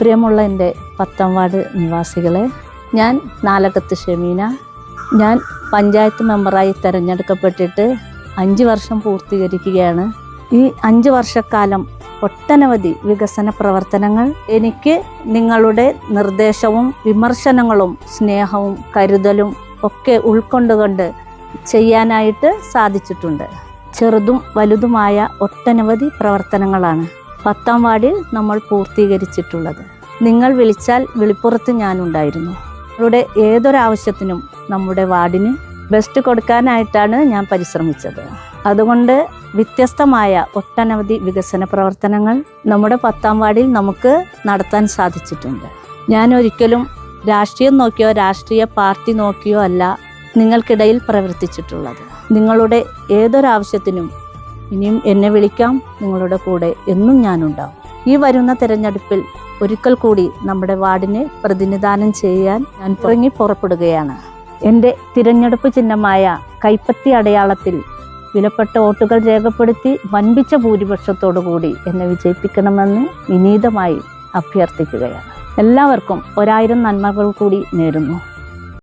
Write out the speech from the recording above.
പ്രിയമുള്ള എന്റെ പത്താം വാർഡ് നിവാസികളെ ഞാൻ നാലകത്ത് ഷമീന. ഞാൻ പഞ്ചായത്ത് മെമ്പറായി തിരഞ്ഞെടുക്കപ്പെട്ടിട്ട് അഞ്ച് വർഷം പൂർത്തീകരിക്കുകയാണ്. ഈ അഞ്ച് വർഷക്കാലം ഒട്ടനവധി വികസന പ്രവർത്തനങ്ങൾ എനിക്ക് നിങ്ങളുടെ നിർദ്ദേശവും വിമർശനങ്ങളും സ്നേഹവും കരുതലും ഒക്കെ ഉൾക്കൊണ്ടുകൊണ്ട് ചെയ്യാനായിട്ട് സാധിച്ചിട്ടുണ്ട്. ചെറുതും വലുതുമായ ഒട്ടനവധി പ്രവർത്തനങ്ങളാണ്. പത്താം വാർഡിൽ നമ്മൾ പൂർത്തീകരിച്ചിട്ടുള്ളത്. നിങ്ങൾ വിളിച്ചാൽ വിളിപ്പുറത്ത് ഞാനുണ്ടായിരുന്നു. നിങ്ങളുടെ ഏതൊരാവശ്യത്തിനും നമ്മുടെ വാർഡിന് ബെസ്റ്റ് കൊടുക്കാനായിട്ടാണ് ഞാൻ പരിശ്രമിച്ചത്. അതുകൊണ്ട് വ്യത്യസ്തമായ ഒട്ടനവധി വികസന പ്രവർത്തനങ്ങൾ നമ്മുടെ പത്താം വാർഡിൽ നമുക്ക് നടത്താൻ സാധിച്ചിട്ടുണ്ട്. ഞാൻ ഒരിക്കലും രാഷ്ട്രീയം നോക്കിയോ രാഷ്ട്രീയ പാർട്ടി നോക്കിയോ അല്ല നിങ്ങൾക്കിടയിൽ പ്രവർത്തിച്ചിട്ടുള്ളത്. നിങ്ങളുടെ ഏതൊരാവശ്യത്തിനും ഇനിയും എന്നെ വിളിക്കാം. നിങ്ങളുടെ കൂടെ എന്നും ഞാനുണ്ടാവും. ഈ വരുന്ന തിരഞ്ഞെടുപ്പിൽ ഒരിക്കൽ കൂടി നമ്മുടെ വാർഡിനെ പ്രതിനിധാനം ചെയ്യാൻ ഞാൻ തുടങ്ങി പുറപ്പെടുകയാണ്. എന്റെ തിരഞ്ഞെടുപ്പ് ചിഹ്നമായ കൈപ്പത്തി അടയാളത്തിൽ വിലപ്പെട്ട വോട്ടുകൾ രേഖപ്പെടുത്തി വൻപിച്ച ഭൂരിപക്ഷത്തോടു കൂടി എന്നെ വിജയിപ്പിക്കണമെന്ന് വിനീതമായി അഭ്യർത്ഥിക്കുകയാണ്. എല്ലാവർക്കും ഒരായിരം നന്മകൾ കൂടി നേരുന്നു.